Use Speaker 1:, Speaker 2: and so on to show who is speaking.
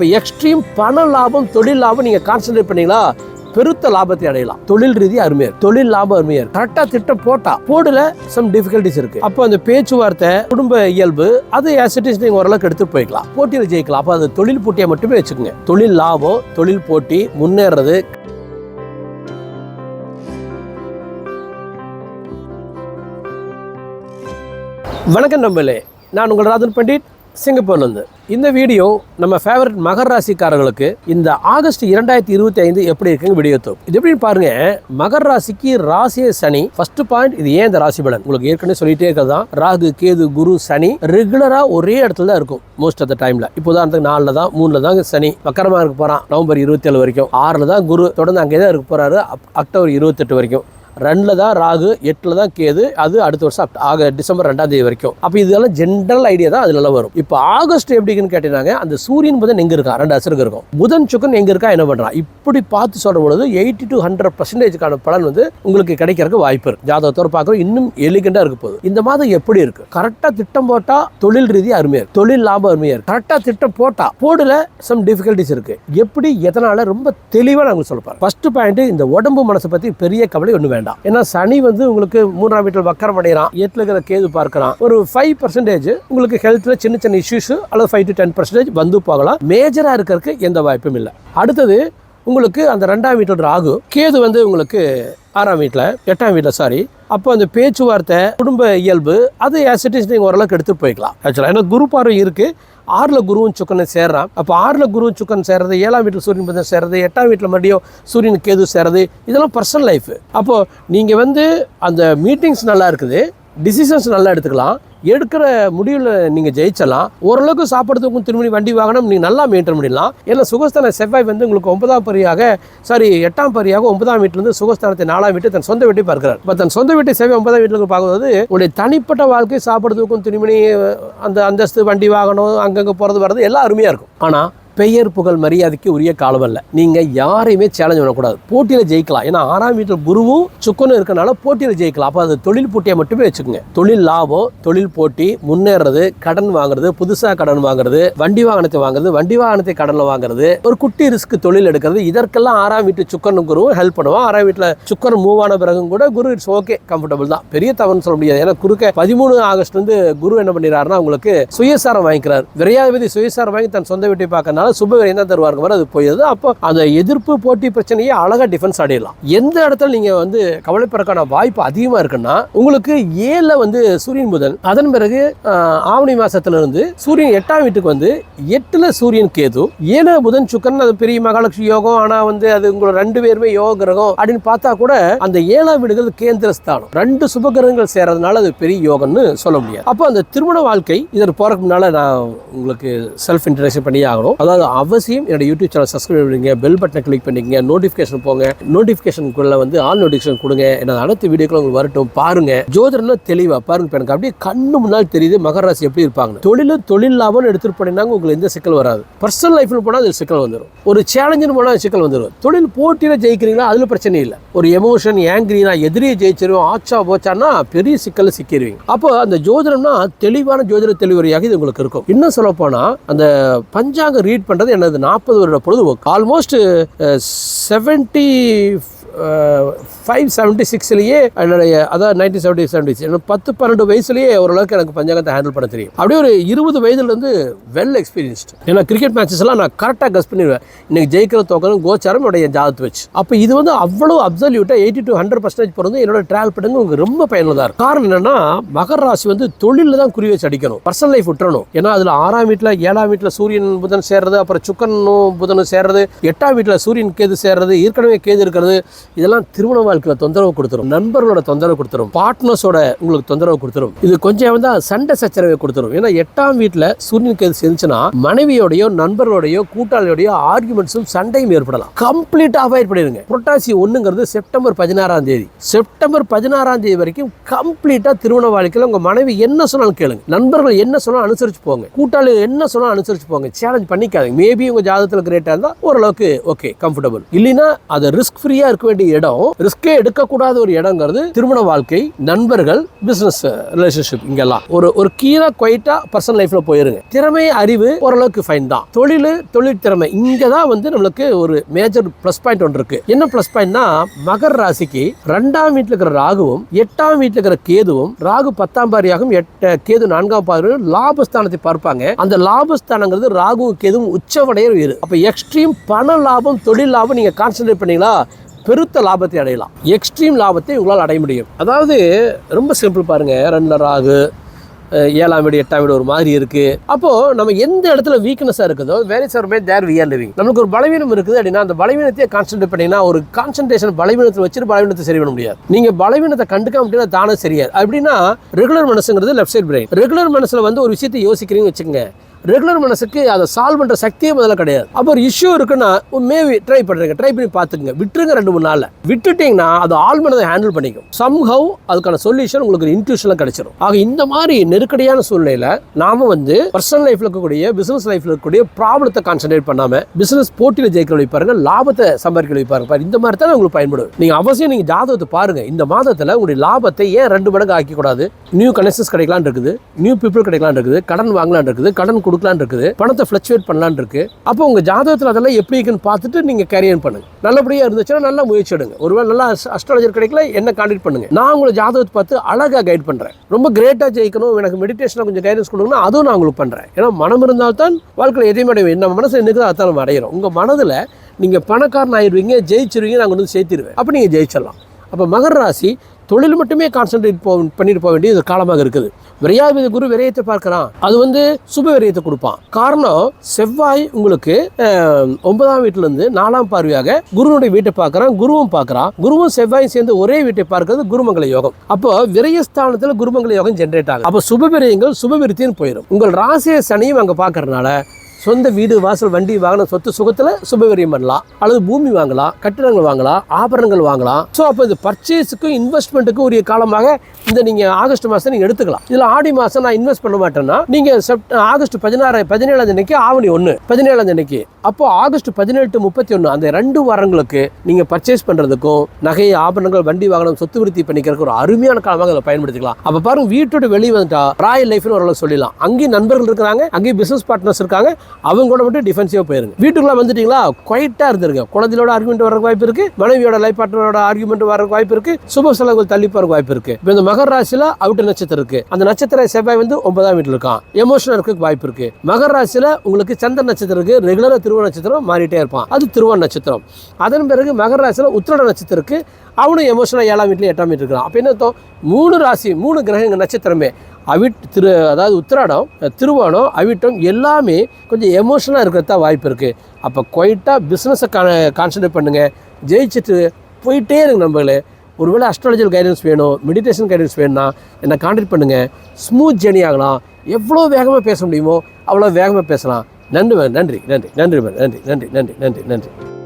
Speaker 1: அப்போ எக்ஸ்ட்ரீம் பண லாபம் தொழில் லாபம் நீங்கள் கான்சென்ட்ரேட் பண்ணீங்களா பெருத்த லாபத்தை அடையலாம். தொழில் ரீதியாக அருமையா தொழில் லாபம் அருமையா கரெக்டா திட்டம் போட்டா போடல சம் டிஃபிகல்டிஸ் இருக்கு. அப்போ அந்த பேச்சுவார்த்தை குடும்ப இயல்பு அது ஆசிட்டிஸ் நீங்க ஓரளவுக்கு எடுத்துட்டு போய்க்கலாம். போட்டியில் ஜெயிக்கலாம். அப்போ அந்த தொழில் போட்டியை மட்டுமே வச்சுக்கோங்க. தொழில் லாபம் தொழில் போட்டி முன்னேறது. வணக்கம் நம்பலே நான் உங்கள் ராதன் பண்டிட். சிங்கப்பூர்லேருந்து. இந்த வீடியோ நம்ம ஃபேவரட் மகர ராசிக்காரர்களுக்கு இந்த ஆகஸ்ட் இரண்டாயிரத்தி இருபத்தி ஐந்து எப்படி இருக்குங்க வீடியோ தோப்பு இது எப்படின்னு பாருங்க மகர ராசிக்கு ராசிய சனி. ஃபர்ஸ்ட் பாயிண்ட் இது ஏன் இந்த ராசி பலன்? உங்களுக்கு ஏற்கனவே சொல்லிட்டே இருக்கிறது தான் ராகு கேது குரு சனி ரெகுலரா ஒரே இடத்துல தான் இருக்கும் மோஸ்ட் ஆஃப் த டைம்ல இப்போ உதாரணத்துக்கு நாலுல தான் மூணுல தான் சனி. மக்கரமா இருக்க போறான் நவம்பர் இருபத்தி ஏழு வரைக்கும். ஆறுல தான் குரு தொடர்ந்து அங்கே தான் இருக்க போறாரு அப்- அக்டோபர் இருபத்தெட்டு வரைக்கும். ரெண்டில் தான் ராகு எட்டில் தான் கேது அது அடுத்த வருஷம் ஆக டிசம்பர் ரெண்டாம் தேதி வரைக்கும். அப்போ இதெல்லாம் ஜென்ரல் ஐடியா தான் அதில் வரும். இப்போ ஆகஸ்ட் எப்படின்னு கேட்டீங்கன்னா அந்த சூரியன் புதன் எங்கே இருக்கா? ரெண்டு அசருக்கு இருக்கும். புதன் சுக்கன் எங்கே இருக்கா? என்ன பண்ணுறான் இப்படி பார்த்து சொல்கிற பொழுது எயிட்டி டு ஹண்ட்ரட் பர்சன்டேஜ்க்கான பலன் வந்து உங்களுக்கு கிடைக்கிறதுக்கு வாய்ப்பு இருக்கு. ஜாதகத்தோடு பார்க்குறோம் இன்னும் எலிகண்டாக இருக்க போகுது. இந்த மாதம் எப்படி இருக்கு? கரெக்டாக திட்டம் போட்டால் தொழில் ரீதியாக அருமையாக இருக்குது தொழில் லாபம் அருமையாக இருக்குது கரெக்டாக திட்டம் போட்டால் போடல சம் டிஃபிகல்டிஸ் இருக்குது எப்படி எதனால்? ரொம்ப தெளிவாக நான் உங்களுக்கு சொல்லப்பார் ஃபஸ்ட்டு பாயிண்ட் இந்த உடம்பு மனசை பற்றி பெரிய கவலை ஒன்றும் வேண்டாம். ஏன்னா சனி வந்து உங்களுக்கு மூன்றாம் வீட்டில் வக்கரம் அடைகிறான். எட்டில் இருக்கிற கேது பார்க்கறான். ஒரு ஃபைவ் பர்சன்டேஜ் உங்களுக்கு ஹெல்த்தில் சின்ன சின்ன இஷ்யூஸ் அல்லது ஃபைவ் டு டென் பர்சன்டேஜ் வந்து போகலாம். மேஜராக இருக்கிறதுக்கு எந்த வாய்ப்பும் இல்லை. அடுத்தது உங்களுக்கு அந்த ரெண்டாம் வீட்டில் ராகு கேது வந்து உங்களுக்கு ஆறாம் வீட்டில் எட்டாம் வீட்டில் சாரி அப்போ அந்த பேச்சுவார்த்தை குடும்ப இயல்பு அது ஆசிட்டிஸ் நீங்கள் ஓரளவுக்கு எடுத்து போய்க்கலாம். ஆக்சுவலாக ஏன்னா குரு பார்வை இருக்குது ஆறில் குருவும் சுக்கனும் சேர்றான். அப்போ ஆறில் குருவும் சுக்கன் சேர்றது ஏழாம் வீட்டில் சூரியன் புதன் சேர்றது எட்டாம் வீட்டில் மறுபடியும் சூரியன் கேது சேர்றது இதெல்லாம் பர்சனல் லைஃப் அப்போது நீங்கள் வந்து அந்த மீட்டிங்ஸ் நல்லா இருக்குது டிசிஷன்ஸ் நல்லா எடுத்துக்கலாம். எடுக்கிற முடிவில் நீங்கள் ஜெயிச்சலாம். ஓரளவுக்கு சாப்பிட்றதுக்கும் திரும்பி வண்டி வாகனம் நீங்கள் நல்லா மெயின்டைன் பண்ணிடலாம். ஏன்னா சுகஸ்தான செவ்வாய் வந்து உங்களுக்கு ஒன்பதாம் பரியாக சாரி எட்டாம் பரியாக ஒன்பதாம் வீட்டிலிருந்து சுகஸ்தானத்தை நாலாம் வீட்டு தன் சொந்த வீட்டை பார்க்கிறார். இப்போ தன் சொந்த வீட்டை செவ்வாய் ஒன்பதாம் வீட்டுக்கு பார்க்கும்போது உங்களுடைய தனிப்பட்ட வாழ்க்கை சாப்பிட்றதுக்கும் திரும்பி அந்த அந்தஸ்து வண்டி வாகனம் அங்கங்கே போகிறது வர்றது எல்லாம் அருமையாக இருக்கும். ஆனால் பெயர் புகழ் மரியாதைக்கு உரிய காலம் அல்ல. நீங்கள் யாரையுமே சேலஞ்ச் பண்ணக்கூடாது. போட்டியில் ஜெயிக்கலாம். ஏன்னா ஆறாம் வீட்டில் குருவும் சுக்கனும் இருக்கனால போட்டியில் ஜெயிக்கலாம். அப்போ அது தொழில் போட்டியை மட்டுமே வச்சுக்கோங்க. தொழில் லாபம் தொழில் போட்டி முன்னேறது கடன் வாங்குறது புதுசாக கடன் வாங்குறது வண்டி வாகனத்தை வாங்குறது வண்டி வாகனத்தை கடனில் வாங்குறது ஒரு குட்டி ரிஸ்க் தொழில் எடுக்கிறது. இதற்கெல்லாம் ஆறாம் வீட்டு சுக்கனும் குருவும் ஹெல்ப் பண்ணுவோம் ஆறாம் வீட்டில் சுக்கன் மூவ் ஆன பிறகும் கூட குரு இட்ஸ் ஓகே கம்ஃபர்டபுள் தான். பெரிய தவறுன்னு சொல்ல முடியாது. ஏன்னா குறுக்க பதிமூணு ஆகஸ்ட் வந்து குரு என்ன பண்ணிடுறாருன்னா உங்களுக்கு சுயசாரம் வாங்கிக்கிறார். விரையாதிபதி சுயசாரம் வாங்கி தன் சொந்த வீட்டை பார்க்கறனால சுபவிரையும் தான் தருவாருங்க வர அது போயிடுது அப்போ அந்த எதிர்ப்பு போட்டி பிரச்சனையே அழகாக டிஃபென்ஸ் ஆடிடலாம். எந்த இடத்துல நீங்கள் வந்து கவலைப்படுறதுக்கான வாய்ப்பு அதிகமாக இருக்குன்னா உங்களுக்கு ஏழில் வந்து சூரியன் புதன் அதன் பிறகு ஆவணி மாதத்துலேருந்து சூரியன் எட்டாம் வீட்டுக்கு வந்து எட்டில் சூரியன் கேது ஏழு புதன் சுக்கரன் அது பெரிய மகாலட்சுமி யோகம் ஆனால் வந்து அது உங்களோட ரெண்டு பேருமே யோக கிரகம் அப்படின்னு பார்த்தா கூட அந்த ஏழாம் வீடுகள் கேந்திரஸ்தானம். ரெண்டு சுப கிரகங்கள் சேர்றதுனால அது பெரிய யோகம்னு சொல்ல முடியாது. அப்போ அந்த திருமண வாழ்க்கை இதற்கு போறதுக்கு முன்னால் நான் உங்களுக்கு செல்ஃப் இன்ட்ரடக்ஷன் பண்ணி ஆகணும். அதாவது அவசியம் என்னோட யூடியூப் சேனல் சப்ஸ்கிரைப் பண்ணுங்க பெல் பட்டனை கிளிக் பண்ணிக்கங்க நோட்டிஃபிகேஷன் போங்க. நோட்டிஃபிகேஷனுக்குள்ள வந்து ஆல் நோட்டிஃபிகேஷன் கொடுங்க. எனது அனைத்து வீடியோக்களும் உங்களுக்கு வரட்டும். பாருங்க. ஜோதிடம்னா தெளிவா பாருங்க எனக்கு அப்படியே கண்ணு முன்னால் தெரியுது மகர ராசி எப்படி இருப்பாங்க தொழிலும் தொழில் லாபம் எடுத்துட்டு போனீங்கன்னா உங்களுக்கு எந்த சிக்கல் வராது. பர்சனல் லைஃப்ல போனால் அது சிக்கல் வந்துடும் ஒரு சேலஞ்சுன்னு போனால் சிக்கல் வந்துடும் தொழில் போட்டியில் ஜெயிக்கிறீங்களா? அதுல பிரச்சனை இல்லை. ஒரு எமோஷன் ஏங்கிரி நான் எதிரியை ஜெயிச்சிருவோம். ஆச்சா போச்சான்னா பெரிய சிக்கல் சிக்கிடுவீங்க அப்போ அந்த ஜோதிடம்னா தெளிவான ஜோதிட தெளிவுரையாக இது உங்களுக்கு இருக்கும். இன்னும் சொல்ல போனால் அந்த பஞ்சாங்க ரீட் பண்றது எனது நாற்பது வருட பொழுதுபோக்கு. Almost seventy uh, five seventy சிக்ஸ்லேயே என்னுடைய அதாவது நைன்டீன் செவன்ட்டி செவன்ட்டி சிக்ஸ் பத்து பன்னெண்டு வயசுலேயே ஓரளவுக்கு எனக்கு பஞ்சாங்கத்தை ஹேண்டில் பண்ண தெரியும். அப்படியே ஒரு இருபது வயதுலேருந்து வெல் எக்ஸ்பீரியன்ஸ்டு ஏன்னா கிரிக்கெட் மேட்சஸ்லாம் நான் கரெக்டாக கஸ் பண்ணிடுவேன். இன்னைக்கு ஜெயிக்கிற தோக்கணும் கோச்சாரம் என்னுடைய ஜாதத்து வச்சு. அப்போ இது வந்து அவ்வளோ அப்சல்யூட்டாக எயிட்டி டு ஹண்ட்ரட் பர்சன்டேஜ் பிறந்து என்னோட ட்ராவல் பண்ணுங்க உங்களுக்கு ரொம்ப பயனுள்ளதாக இருக்கும். காரணம் என்னன்னா மகர ராசி வந்து தொழிலில் தான் குறி வச்சு அடிக்கணும். பர்சனல் லைஃப் விட்டுறணும். ஏன்னா அதில் ஆறாம் வீட்டில் ஏழாம் வீட்டில் சூரியன் புதன் சேர்றது அப்புறம் சுக்கனும் புதனும் சேர்றது எட்டாம் வீட்டில் சூரியன் கேது சேர்றது ஏற்கனவே கேது இருக்கிறது இதெல்லாம் திருமண வாழ்க்கையில் தொந்தரவு கொடுத்துரும். நண்பர்களோட தொந்தரவு கொடுத்துரும். பார்ட்னர்ஸோட உங்களுக்கு தொந்தரவு கொடுத்துரும். இது கொஞ்சம் வந்து சண்டை சச்சரவை கொடுத்துரும். ஏன்னா எட்டாம் வீட்டில் சூரியன் கேது செஞ்சுன்னா மனைவியோடையோ நண்பர்களோடையோ கூட்டாளியோடையோ ஆர்குமெண்ட்ஸும் சண்டையும் ஏற்படலாம். கம்ப்ளீட்டாக அவாய்ட் பண்ணிடுங்க. புரட்டாசி ஒன்றுங்கிறது செப்டம்பர் பதினாறாம் தேதி. செப்டம்பர் பதினாறாம் தேதி வரைக்கும் கம்ப்ளீட்டாக திருமண வாழ்க்கையில் உங்கள் மனைவி என்ன சொன்னாலும் கேளுங்க. நண்பர்கள் என்ன சொன்னாலும் அனுசரிச்சு போங்க. கூட்டாளி என்ன சொன்னாலும் அனுசரிச்சு போங்க. சேலஞ்ச் பண்ணிக்காதீங்க. மேபி உங்கள் ஜாதகத்தில் கிரேட்டாக இருந்தால் ஓரளவுக்கு ஓகே கம்ஃபர்டபுள் இல்லைன்னா அதை ரிஸ்க் ஃப்ரீயாக இருக்க வேண்டிய இடம் ரிஸ்கே எடுக்கக்கூடாத ஒரு இடங்கிறது திருமண வாழ்க்கை நண்பர்கள் பிசினஸ் ரிலேஷன்ஷிப் uh, இங்கெல்லாம். ஒரு ஒரு கீழே குவைட்டா பர்சனல் லைஃப்ல போயிருங்க. திறமை அறிவு ஓரளவுக்கு ஃபைன் தான். தொழில் தொழில் திறமை தான் வந்து நம்மளுக்கு ஒரு மேஜர் ப்ளஸ் பாயிண்ட் ஒன்று இருக்கு. என்ன ப்ளஸ் பாயிண்ட்னா மகர் ராசிக்கு ரெண்டாம் வீட்டில் இருக்கிற ராகுவும் எட்டாம் வீட்டில் இருக்கிற கேதுவும் ராகு பத்தாம் பாரியாகவும் எட்ட கேது நான்காம் பாரியும் லாபஸ்தானத்தை பார்ப்பாங்க. அந்த லாபஸ்தானங்கிறது ராகு கேதுவும் உச்சவடைய வீடு. அப்போ எக்ஸ்ட்ரீம் பண லாபம் தொழில் லாபம் நீங்கள் கான்சென்ட்ரேட் பண்ணீங்களா? பெருத்த லாபத்தை அடையலாம். எக்ஸ்ட்ரீம் லாபத்தை உங்களால் அடைய முடியும். அதாவது ரொம்ப சிம்பிள் பாருங்கள் ரெண்டு ராகு ஏழாம் வீடு எட்டாம் வீடு ஒரு மாதிரி இருக்குது அப்போது நம்ம எந்த இடத்துல வீக்னஸாக இருக்குதோ வேலை சார்மே தேர் வி ஆர் லிவிங் நமக்கு ஒரு பலவீனம் இருக்குது அப்படின்னா அந்த பலவீனத்தையே கான்சென்ட்ரேட் பண்ணிங்கன்னா ஒரு கான்சன்ட்ரேஷன் பலவீனத்தை வச்சுட்டு பலவீனத்தை சரி பண்ண முடியாது. நீங்கள் பலவீனத்தை கண்டுக்க அப்படின்னா தானே சரியாது. அப்படின்னா ரெகுலர் மனசுங்கிறது லெஃப்ட் சைட் பிரெயின் ரெகுலர் மனசில் வந்து ஒரு விஷயத்தை யோசிக்கிறீங்கன்னு வச்சுக்கோங்க. ரெகுலர் மனசுக்கு அதை சால்வ் பண்ணுற சக்தியே முதல்ல கிடையாது. அப்போ ஒரு இஷ்யூ இருக்குன்னா மேபி ட்ரை பண்ணுறீங்க ட்ரை பண்ணி பார்த்துக்குங்க. விட்டுருங்க ரெண்டு மூணு நாளில். விட்டுட்டீங்கன்னா அது ஆள் மனதை ஹேண்டில் பண்ணிக்கும். சம்ஹவ் அதுக்கான சொல்யூஷன் உங்களுக்கு இன்ட்யூஷனில் கிடைச்சிடும் ஆக இந்த மாதிரி நெருக்கடியான சூழ்நிலையில் நாம வந்து பர்சனல் லைஃப்ல இருக்கக்கூடிய பிசினஸ் லைஃப்ல இருக்கக்கூடிய ப்ராப்ளத்தை கான்சென்ட்ரேட் பண்ணாமல் பிசினஸ் போட்டியில் ஜெயிக்க வைப்பாருங்க லாபத்தை சம்பாதிக்க வைப்பாருங்க பாரு இந்த மாதிரி தான் உங்களுக்கு பயன்படும். நீங்கள் அவசியம் நீங்கள் ஜாதகத்தை பாருங்கள் இந்த மாதத்தில் உங்களுடைய லாபத்தை ஏன் ரெண்டு மடங்கு ஆக்கக்கூடாது? நியூ கனெக்ஷன்ஸ் கிடைக்கலான் இருக்குது. நியூ பீப்புள் கிடைக்கலான் இருக்குது. கடன் வாங்கலாம்னு இருக்குது. கடன் கொடுக்கலான்னு இருக்குது. பணத்தை ஃப்ளக்சுவேட் பண்ணலான்னு இருக்கு. அப்போ உங்கள் ஜாதகத்தில் அதெல்லாம் எப்படி இருக்குன்னு பார்த்துட்டு நீங்கள் கேரியர் பண்ணுங்க. நல்லபடியாக இருந்துச்சுன்னா நல்லா முயற்சி எடுங்க. ஒருவேளை நல்லா அஸ்ட்ராலஜர் கிடைக்கல என்ன கான்டாக்ட் பண்ணுங்க. நான் உங்களை ஜாதகத்தை பார்த்து அழகாக கைட் பண்ணுறேன் ரொம்ப கிரேட்டாக ஜெயிக்கணும் எனக்கு மெடிடேஷனில் கொஞ்சம் கைடன்ஸ் கொடுக்கணும் அதுவும் நான் உங்களுக்கு பண்ணுறேன் ஏன்னா மனம் இருந்தால்தான் வாழ்க்கையில் எதையும் அடையும் நம்ம மனசு என்னக்குதோ அதான் நம்ம அடையிறோம். உங்கள் மனதில் நீங்கள் பணக்காரன் ஆயிடுவீங்க ஜெயிச்சிருவீங்க நாங்கள் வந்து சேர்த்திருவேன். அப்போ நீங்கள் ஜெயிச்சிடலாம். அப்போ மகர ராசி தொழில் மட்டுமே கான்சென்ட்ரேட் போ பண்ணிட்டு போக வேண்டிய ஒரு காலமாக இருக்குது. விரையாவித குரு விரயத்தை பார்க்கிறான். அது வந்து சுப விரயத்தை கொடுப்பான். காரணம் செவ்வாய் உங்களுக்கு ஒன்பதாம் வீட்டிலேருந்து நாலாம் பார்வையாக குருனுடைய வீட்டை பார்க்குறான் குருவும் பார்க்கறான். குருவும் செவ்வாயும் சேர்ந்து ஒரே வீட்டை பார்க்கறது குருமங்கல யோகம். அப்போ விரயஸ்தானத்தில் குருமங்கல யோகம் ஜென்ரேட் ஆகும் அப்போ சுப விரயங்கள் சுப விருத்தின்னு போயிடும். உங்கள் ராசிய சனியும் அங்கே பார்க்கறதுனால சொந்த வீடு வாசல் வண்டி வாகனம் சொத்து சுகத்தில் சுபகரியம் பண்ணலாம். அல்லது பூமி வாங்கலாம் கட்டிடங்கள் வாங்கலாம் ஆபரணங்கள் வாங்கலாம். ஸோ அப்போ இது பர்ச்சேஸுக்கும் இன்வெஸ்ட்மெண்ட்டுக்கும் உரிய காலமாக இந்த நீங்கள் ஆகஸ்ட் மாதம் நீங்கள் எடுத்துக்கலாம். இதில் ஆடி மாதம் நான் இன்வெஸ்ட் பண்ண மாட்டேன்னா நீங்கள் செப்ட் ஆகஸ்ட் பதினாறு பதினேழாம் தேதிக்கு ஆவணி ஒன்று பதினேழாம் தேதிக்கு. அப்போ ஆகஸ்ட் பதினெட்டு முப்பத்தி ஒன்று அந்த ரெண்டு வாரங்களுக்கு நீங்கள் பர்ச்சேஸ் பண்ணுறதுக்கும் நகை ஆபரணங்கள் வண்டி வாகனம் சொத்து விருத்தி பண்ணிக்கிறதுக்கு ஒரு அருமையான காலமாக அதை பயன்படுத்திக்கலாம். அப்போ பாருங்க வீட்டோட வெளியே வந்துட்டா ராயல் லைஃப்னு ஓரளவு சொல்லலாம் அங்கேயும் நண்பர்கள் இருக்கிறாங்க அங்கேயும் பிசினஸ் பார்ட்னர்ஸ் இருக்காங்க அவங்க கூட மட்டும் டிஃபென்சிவாக போயிருங்க. வீட்டுக்குள்ளே வந்துட்டீங்களா? குவைட்டாக இருந்திருங்க. குழந்தையோட ஆர்குமெண்ட் வரக்கு வாய்ப்பு இருக்கு. மனைவியோட லைஃப் பார்ட்னரோட ஆர்குமெண்ட் வரக்கு வாய்ப்பு இருக்கு. சுப செலவுகள் தள்ளி போகிற வாய்ப்பு இருக்கு. இப்போ இந்த மகர ராசியில அவுட்டு நட்சத்திரம் இருக்கு. அந்த நட்சத்திர செவ்வாய் வந்து ஒன்பதாம் வீட்டில் இருக்கான். எமோஷனல் இருக்க வாய்ப்பு இருக்கு. மகர ராசியில உங்களுக்கு சந்திர நட்சத்திரம் இருக்கு. ரெகுலராக திருவ நட்சத்திரம் மாறிட்டே இருப்பான். அது திருவ நட்சத்திரம். அதன் பிறகு மகர ராசியில உத்திரட நட்சத்திரம் இருக்கு. அவனும் எமோஷனாக ஏழாம் வீட்டில் எட்டாம் வீட்டில் இருக்கான் அப்போ என்ன மூணு ராசி மூணு கிரகங்கள் நட்சத்திரமே. அவிட் திரு அதாவது உத்திராடம் திருவோணம் அவிட்டம் எல்லாமே கொஞ்சம் எமோஷனாக இருக்கிறது தான் வாய்ப்பு இருக்குது அப்போ குவைட்டாக பிஸ்னஸை கா கான்சன்ட்ரேட் பண்ணுங்கள் ஜெயிச்சுட்டு போயிட்டே இருங்க நம்மளே ஒருவேளை அஸ்ட்ராலஜிக்கல் கைடன்ஸ் வேணும் மெடிடேஷன் கைடன்ஸ் வேணும்னா என்னை கான்டாக்ட் பண்ணுங்கள் ஸ்மூத் ஜேர்னி ஆகலாம். எவ்வளோ வேகமாக பேச முடியுமோ அவ்வளோ வேகமாக பேசலாம். நன்றி மேம் நன்றி நன்றி நன்றி மேம் நன்றி நன்றி நன்றி நன்றி நன்றி.